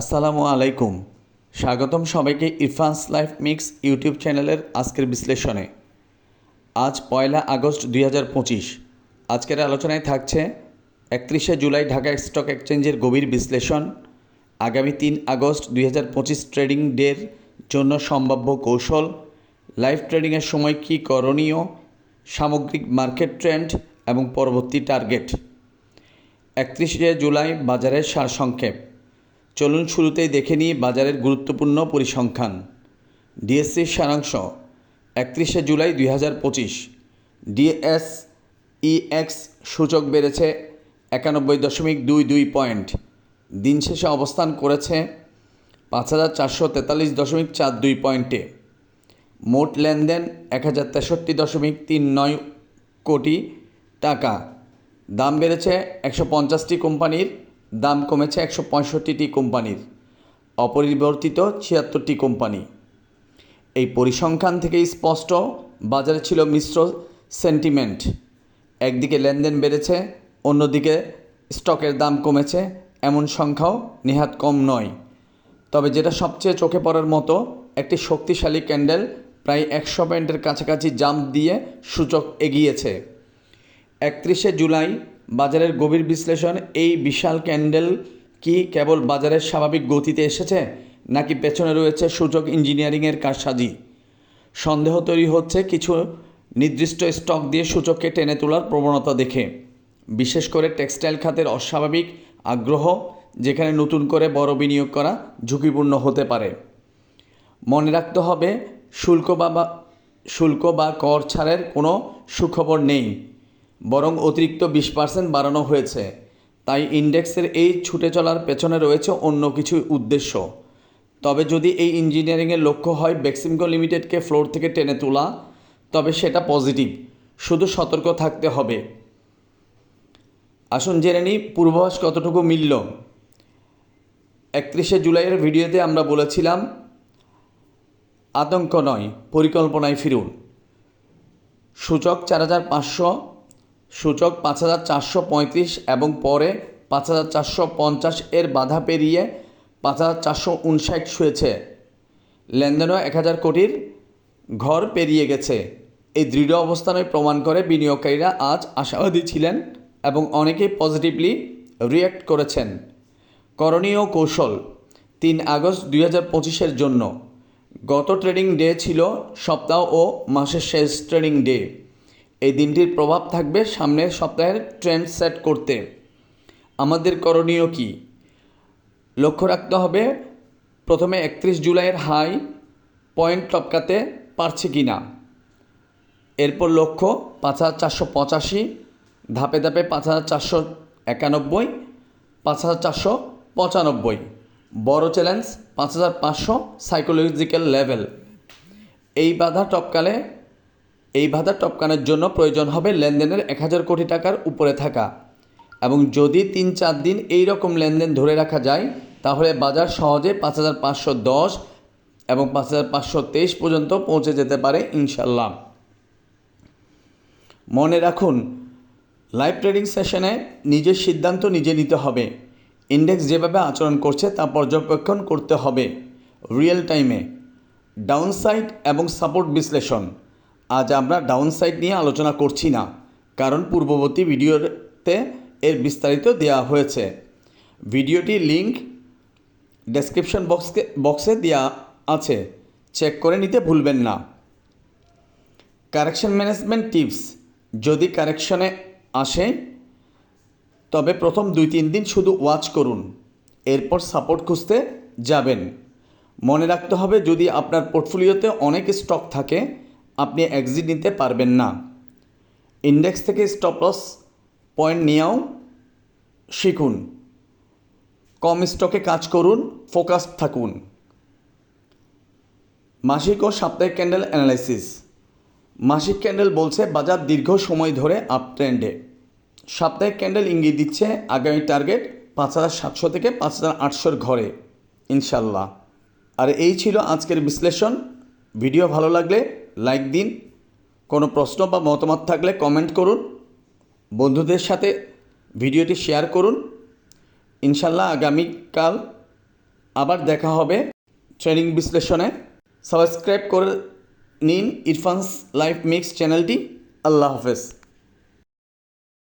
আসসালামু আলাইকুম। স্বাগতম সবাইকে ইরফান্স লাইফ মিক্স ইউটিউব চ্যানেলের আজকের বিশ্লেষণে। আজ পয়লা আগস্ট দুই হাজার পঁচিশ। আজকের আলোচনায় থাকছে একত্রিশে জুলাই ঢাকা স্টক এক্সচেঞ্জের গভীর বিশ্লেষণ। আগামী তিন আগস্ট দুই হাজার পঁচিশ ট্রেডিং ডের জন্য সম্ভাব্য কৌশল। লাইভ ট্রেডিংয়ের সময় কী করণীয়? সামগ্রিক মার্কেট ট্রেন্ড এবং পরবর্তী টার্গেট। একত্রিশে জুলাই বাজারের সারসংক্ষেপ। চলুন শুরুতেই দেখে নিই বাজারের গুরুত্বপূর্ণ পরিসংখ্যান। ডিএসসির সারাংশ, একত্রিশে জুলাই দুই হাজার পঁচিশ। ডিএস ইএক্স সূচক বেড়েছে একানব্বই দশমিক দুই দুই পয়েন্ট। দিন শেষে অবস্থান করেছে পাঁচ হাজার চারশো তেতাল্লিশ দশমিক চার দুই পয়েন্টে। মোট লেনদেন এক হাজার তেষট্টি দশমিক তিন নয় কোটি টাকা। দাম বেড়েছে একশো পঞ্চাশটি কোম্পানির দাম কমেছে একশো পঁয়ষট্টিটি কোম্পানির, অপরিবর্তিত ছিয়াত্তরটি কোম্পানি। এই পরিসংখ্যান থেকেই স্পষ্ট, বাজারে ছিল মিশ্র সেন্টিমেন্ট। একদিকে লেনদেন বেড়েছে, অন্যদিকে স্টকের দাম কমেছে, এমন সংখ্যাও নেহাত কম নয়। তবে যেটা সবচেয়ে চোখে পড়ার মতো, একটি শক্তিশালী ক্যান্ডেল প্রায় একশো পয়েন্টের কাছাকাছি জাম্প দিয়ে সূচক এগিয়েছে। একত্রিশে জুলাই বাজারের গভীর বিশ্লেষণ, এই বিশাল ক্যান্ডেল কি কেবল বাজারের স্বাভাবিক গতিতে এসেছে, নাকি পেছনে রয়েছে সূচক ইঞ্জিনিয়ারিংয়ের কারসাজি? সন্দেহ তৈরি হচ্ছে কিছু নির্দিষ্ট স্টক দিয়ে সূচককে টেনে তোলার প্রবণতা দেখে। বিশেষ করে টেক্সটাইল খাতের অস্বাভাবিক আগ্রহ, যেখানে নতুন করে বড় বিনিয়োগ করা ঝুঁকিপূর্ণ হতে পারে। মনে রাখতে হবে, শুল্ক বা শুল্ক বা কর ছাড়ের কোনো সুখবর নেই। বরং অতিরিক্ত বিশ পার্সেন্ট বাড়ানো হয়েছে। তাই ইন্ডেক্সের এই ছুটে চলার পেছনে রয়েছে অন্য কিছু উদ্দেশ্য। তবে যদি এই ইঞ্জিনিয়ারিংয়ের লক্ষ্য হয় বেক্সিমকো লিমিটেডকে ফ্লোর থেকে টেনে তোলা, তবে সেটা পজিটিভ। শুধু সতর্ক থাকতে হবে। আসুন জেনে নিই পূর্বাভাস কতটুকু মিলল। একত্রিশে জুলাইয়ের ভিডিওতে আমরা বলেছিলাম, আতঙ্ক নয়, পরিকল্পনায় ফিরুন। সূচক চার হাজার পাঁচশো সূচক পাঁচ হাজার চারশো পঁয়ত্রিশ এবং পরে পাঁচ হাজার চারশো পঞ্চাশ এর বাধা পেরিয়ে পাঁচ হাজার চারশো উনষাট শুয়েছে। লেনদেনও এক হাজার কোটির ঘর পেরিয়ে গেছে। এই দৃঢ় অবস্থানই প্রমাণ করে বিনিয়োগকারীরা আজ আশাবাদী ছিলেন এবং অনেকেই পজিটিভলি রিয়্যাক্ট করেছেন। করণীয় কৌশল, তিন আগস্ট দুই হাজার পঁচিশের জন্য। গত ট্রেডিং ডে ছিল সপ্তাহ ও মাসের শেষ ট্রেডিং ডে এই দিনটির প্রভাব থাকবে সামনের সপ্তাহের ট্রেন্ড সেট করতে। আমাদের করণীয় কি? লক্ষ্য রাখতে হবে, প্রথমে একত্রিশ জুলাইয়ের হাই পয়েন্ট টপকাতে পারছে কি না। এরপর লক্ষ্য, পাঁচ হাজার চারশো পঁচাশি, ধাপে ধাপে পাঁচ হাজার চারশো একানব্বই, পাঁচ হাজার চারশো পঁচানব্বই। বড় চ্যালেঞ্জ, পাঁচ হাজার পাঁচশো সাইকোলজিক্যাল লেভেল এই বাধা টপকালে এই ভাতা টপকানোর জন্য প্রয়োজন হবে লেনদেনের এক হাজার কোটি টাকার উপরে থাকা। এবং যদি তিন চার দিন এই রকম লেনদেন ধরে রাখা যায়, তাহলে বাজার সহজে পাঁচ হাজার পাঁচশো দশ এবং পাঁচ হাজার পাঁচশো তেইশ পর্যন্ত পৌঁছে যেতে পারে ইনশাল্লাহ মনে রাখুন, লাইভ ট্রেডিং সেশনে নিজের সিদ্ধান্ত নিজে নিতে হবে। ইন্ডেক্স যেভাবে আচরণ করছে তা পর্যবেক্ষণ করতে হবে। রিয়েল টাইমে। ডাউনসাইড এবং সাপোর্ট বিশ্লেষণ। আজ আমরা ডাউনসাইড নিয়ে আলোচনা করছি না, কারণ পূর্ববর্তী ভিডিওতে এর বিস্তারিত দেওয়া হয়েছে। ভিডিওটির লিংক ডেসক্রিপশন বক্সকে বক্সে দেওয়া আছে। চেক করে নিতে ভুলবেন না। কারেকশন ম্যানেজমেন্ট টিপস যদি কারেকশনে আসে, তবে প্রথম দুই তিন দিন শুধু ওয়াচ করুন, এরপর সাপোর্ট খুঁজতে যাবেন। মনে রাখতে হবে, যদি আপনার পোর্টফোলিওতে অনেক স্টক থাকে আপনি এক্সিট নিতে পারবেন না। ইন্ডেক্স থেকে স্টপ লস পয়েন্ট নিয়েও শিখুন। কম স্টকে কাজ করুন ফোকাস থাকুন। মাসিক ও সাপ্তাহিক ক্যান্ডেল অ্যানালাইসিস মাসিক ক্যান্ডেল বলছে বাজার দীর্ঘ সময় ধরে আপ ট্রেন্ডে সাপ্তাহিক ক্যান্ডেল ইঙ্গিত দিচ্ছে আগামী টার্গেট পাঁচ হাজার সাতশো থেকে পাঁচ হাজার আটশোর ঘরে, ইনশাল্লাহ। আর এই ছিল আজকের বিশ্লেষণ। ভিডিও ভালো লাগলে লাইক দিন। কোনো প্রশ্ন বা মতামত থাকলে কমেন্ট করুন। বন্ধুদের সাথে ভিডিওটি শেয়ার করুন। ইনশাল্লাহ আগামীকাল আবার দেখা হবে ট্রেনিং বিশ্লেষণে। সাবস্ক্রাইব করে নিন ইরফানস লাইফ মিক্স চ্যানেলটি। আল্লাহ হাফেজ।